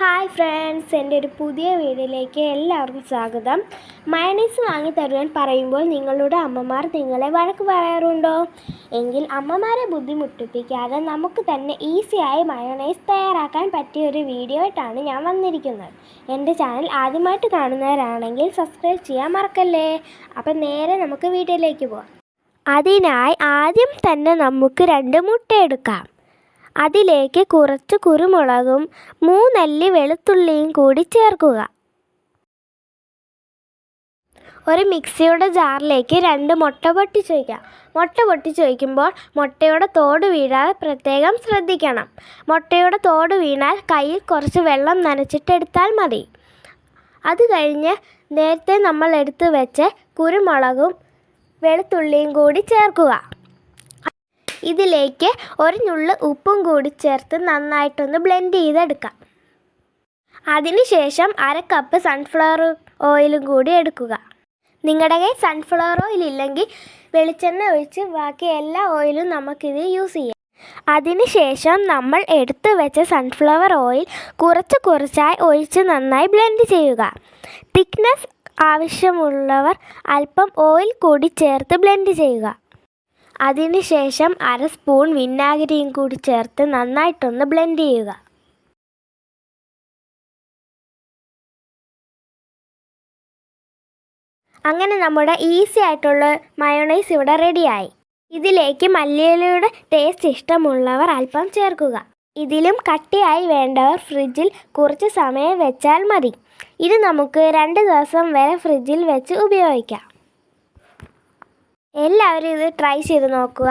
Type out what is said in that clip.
Hi friends എന്റെ ഒരു പുതിയ വീഡിയോയിലേക്ക് എല്ലാവർക്കും സ്വാഗതം. മയണീസ് വാങ്ങി തരുവാൻ പറയുമ്പോൾ നിങ്ങളുടെ അമ്മമാർ നിങ്ങളെ വഴക്ക് പറയാറുണ്ടോ? എങ്കിൽ അമ്മമാരെ ബുദ്ധിമുട്ടിപ്പിക്കാതെ നമുക്ക് തന്നെ ഈസിയായി മയണൈസ് തയ്യാറാക്കാൻ പറ്റിയ ഒരു വീഡിയോ ആയിട്ടാണ് ഞാൻ വന്നിരിക്കുന്നത്. എന്റെ ചാനൽ ആദ്യമായിട്ട് കാണുന്നവരാണെങ്കിൽ സബ്സ്ക്രൈബ് ചെയ്യാൻ മറക്കല്ലേ? അപ്പം നേരെ നമുക്ക് വീഡിയോയിലേക്ക് പോകാം അതിനായി ആദ്യം തന്നെ നമുക്ക് രണ്ട് മുട്ട എടുക്കാം. അതിലേക്ക് കുറച്ച് കുരുമുളകും മൂന്നല്ലി വെളുത്തുള്ളിയും കൂടി ചേർക്കുക. ഒരു മിക്സിയുടെ ജാറിലേക്ക് രണ്ട് മുട്ട പൊട്ടിച്ച് വയ്ക്കാം മുട്ട പൊട്ടിച്ച് വയ്ക്കുമ്പോൾ മുട്ടയുടെ തോട് വീഴാതെ പ്രത്യേകം ശ്രദ്ധിക്കണം. മുട്ടയുടെ തോട് വീണാൽ കയ്യിൽ കുറച്ച് വെള്ളം നനച്ചിട്ടെടുത്താൽ മതി. അത് കഴിഞ്ഞ് നേരത്തെ നമ്മൾ എടുത്തു വെച്ച് കുരുമുളകും വെളുത്തുള്ളിയും കൂടി ചേർക്കുക. ഇതിലേക്ക് ഒരു നുള്ളു ഉപ്പും കൂടി ചേർത്ത് നന്നായിട്ടൊന്ന് ബ്ലെൻഡ് ചെയ്തെടുക്കാം. അതിനുശേഷം അര കപ്പ് സൺഫ്ലവർ ഓയിലും കൂടി എടുക്കുക. നിങ്ങളുടെ കയ്യിൽ സൺഫ്ലവർ ഓയിൽ ഇല്ലെങ്കിൽ വെളിച്ചെണ്ണ ഒഴിച്ച് ബാക്കി എല്ലാ ഓയിലും നമുക്കിത് യൂസ് ചെയ്യാം. അതിനുശേഷം നമ്മൾ എടുത്തു വെച്ച സൺഫ്ലവർ ഓയിൽ കുറച്ച് കുറച്ചായി ഒഴിച്ച് നന്നായി ബ്ലെൻഡ് ചെയ്യുക. തിക്നെസ് ആവശ്യമുള്ളവർ അല്പം ഓയിൽ കൂടി ചേർത്ത് ബ്ലെൻഡ് ചെയ്യുക. അതിനുശേഷം അര സ്പൂൺ വിനാഗിരിയും കൂടി ചേർത്ത് നന്നായിട്ടൊന്ന് ബ്ലെൻഡ് ചെയ്യുക. അങ്ങനെ നമ്മുടെ ഈസി ആയിട്ടുള്ള മയോണൈസ് ഇവിടെ റെഡിയായി ഇതിലേക്ക് മല്ലിയിലയുടെ ടേസ്റ്റ് ഇഷ്ടമുള്ളവർ അല്പം ചേർക്കുക. ഇതിലും കട്ടിയായി വേണ്ടവർ ഫ്രിഡ്ജിൽ കുറച്ച് സമയം വെച്ചാൽ മതി. ഇത് നമുക്ക് രണ്ട് ദിവസം വരെ ഫ്രിഡ്ജിൽ വെച്ച് ഉപയോഗിക്കാം. എല്ലാവരും ഇത് ട്രൈ ചെയ്ത് നോക്കുക.